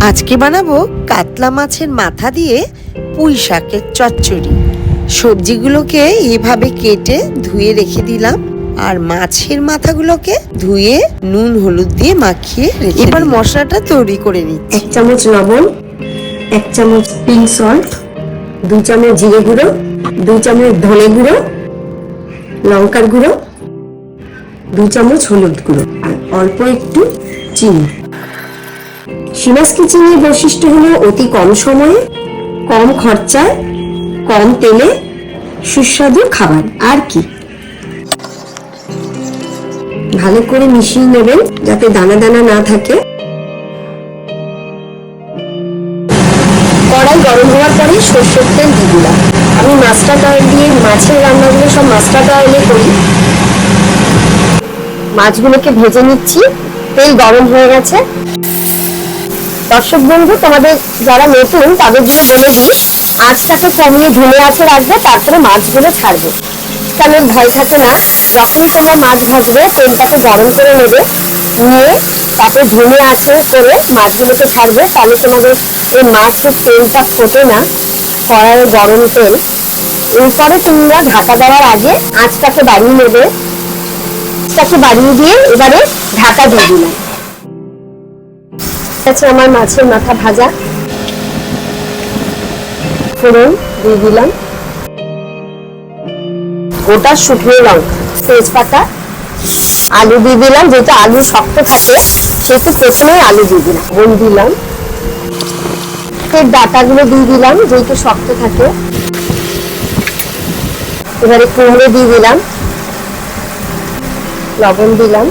আজকে বানাবো কাতলা মাছের মাথা দিয়ে পুঁই শাকের চচ্চড়ি। সবজিগুলোকে এভাবে কেটে ধুয়ে রেখে দিলাম আর মাছের মাথাগুলোকে ধুয়ে নুন হলুদ দিয়ে মাখিয়ে রেখে এবার মশলাটা তৈরি করে নিচ্ছি। এক চামচ লবণ এক চামচ পিঙ্ক সল্ট দু চামচ জিরে গুঁড়ো দু চামচ ধনে গুঁড়ো লঙ্কার গুঁড়ো দু চামচ হলুদ গুঁড়ো আর অল্প একটু চিনি। সিমাস কিচেনের বৈশিষ্ট্য হলো অতি কম সময়ে, কম খরচায়, কম তেলে সুস্বাদু খাবার। আর কি? ভালো করে মিশিয়ে নেবেন যাতে দানা দানা না থাকে। কড়াই গরম হওয়ার পরে সর্ষের তেল দিয়ে দিলাম। আমি মাস্টার্ড অয়েল দিয়ে মাছের রান্নাগুলো সব মাস্টার্ড অয়েলে করি। মাছগুলোকে ভেজে নিচ্ছি। তেল গরম হয়ে গেছে। দর্শক বন্ধু, তোমাদের যারা নতুন, তাদের জন্য বলে দিই আঁচটাকে কমিয়ে ধুলে আছে রাখবে, তারপরে মাছগুলো ছাড়বে। কারণ ভয় থাকে না? যখনই তোমরা মাছ ভাজবে, তেলটাকে গরম করে নেবে, নিয়ে তারপরে ধুলে আছে করে মাছগুলোকে ছাড়বে, তাহলে তোমাদের এই মাছের তেলটা ফোটে না, কড়াইয়ে গরম তেল। এরপরে তোমরা ঢাকা দেওয়ার আগে আঁচটাকে বাড়িয়ে নেবে। আঁচটাকে বাড়িয়ে দিয়ে এবারে ঢাকা দিয়ে দিলাম আছে আমার মাছের মাথা ভাজা। ফোড়ন দিয়ে দিলাম। গোটা শুকনো লঙ্কা, তেজপাতা, আলু দিয়ে দিলাম। যেহেতু আলু শক্ত থাকে, সেহেতু প্রথমে আলু দিয়ে দিলাম। বোন দিলাম। ডাটাগুলো দিয়ে দিলাম, যেহেতু শক্ত থাকে। এবারে কুমড়ো দিয়ে দিলাম। লবণ দিলাম।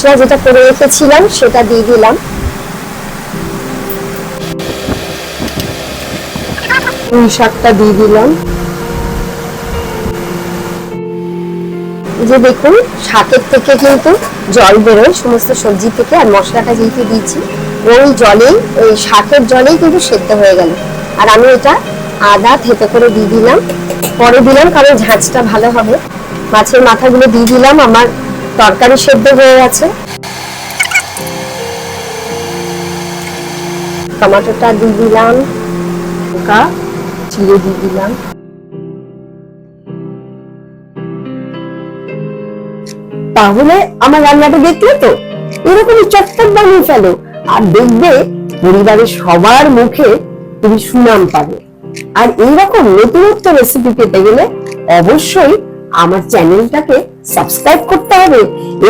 মশলা যেটা করে রেখেছিলাম, সেটা দিয়ে দিলাম। শাকটা দিয়ে দিলাম। যে দেখুন, শাকের থেকে কিন্তু জল বেরোয়, সমস্ত সবজি থেকে, আর মশলাটা যেহেতু দিয়েছি, ওই জলেই, ওই শাকের জলেই কিন্তু সেদ্ধ হয়ে গেল। আর আমি এটা আদা থেতে করে দিয়ে দিলাম। পরে দিলাম, কারণ ঝাঁচটা ভালো হবে। মাছের মাথাগুলো দিয়ে দিলাম আমার তরকারি সেদ্ধ হয়ে গেছে। টমেটোটা দিয়ে দিলাম লঙ্কা চিড়ে দিয়ে দিলাম। তাহলে আমার রান্নাটা দেখলে তো এরকমই চটপট বানিয়ে ফেলো, আর দেখবে পরিবারের সবার মুখে তুমি সুনাম পাবে। আর এইরকম নতুনত্ব রেসিপি পেতে গেলে অবশ্যই আমার চ্যানেলটাকে সাবস্ক্রাইব করতে হবে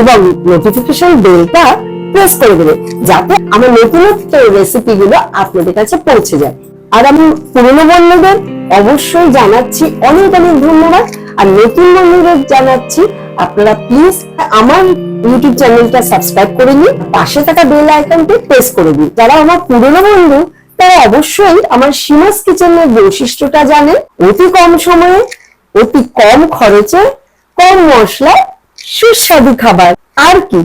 এবং নোটিফিকেশন বেলটা প্রেস করে দেবে, যাতে আমার নতুনত্ব রেসিপি গুলো আপনাদের কাছে পৌঁছে যায়। আর আমি পুরনো বন্ধুদের অবশ্যই জানাচ্ছি অনেক অনেক ধন্যবাদ। আর নতুন বন্ধুদের জানাচ্ছি, আপনারা প্লিজ আমার ইউটিউব চ্যানেলটা সাবস্ক্রাইব করে নিন, পাশে থাকা বেল আইকনটি প্রেস করে দিন। যারা আমার পুরনো বন্ধু, তারা অবশ্যই আমার সীমাস কিচেনের বৈশিষ্ট্যটা জানেন অতি কম সময়ে, অতি কম খরচে কম মশলায় সুস্বাদু খাবার। আর কি?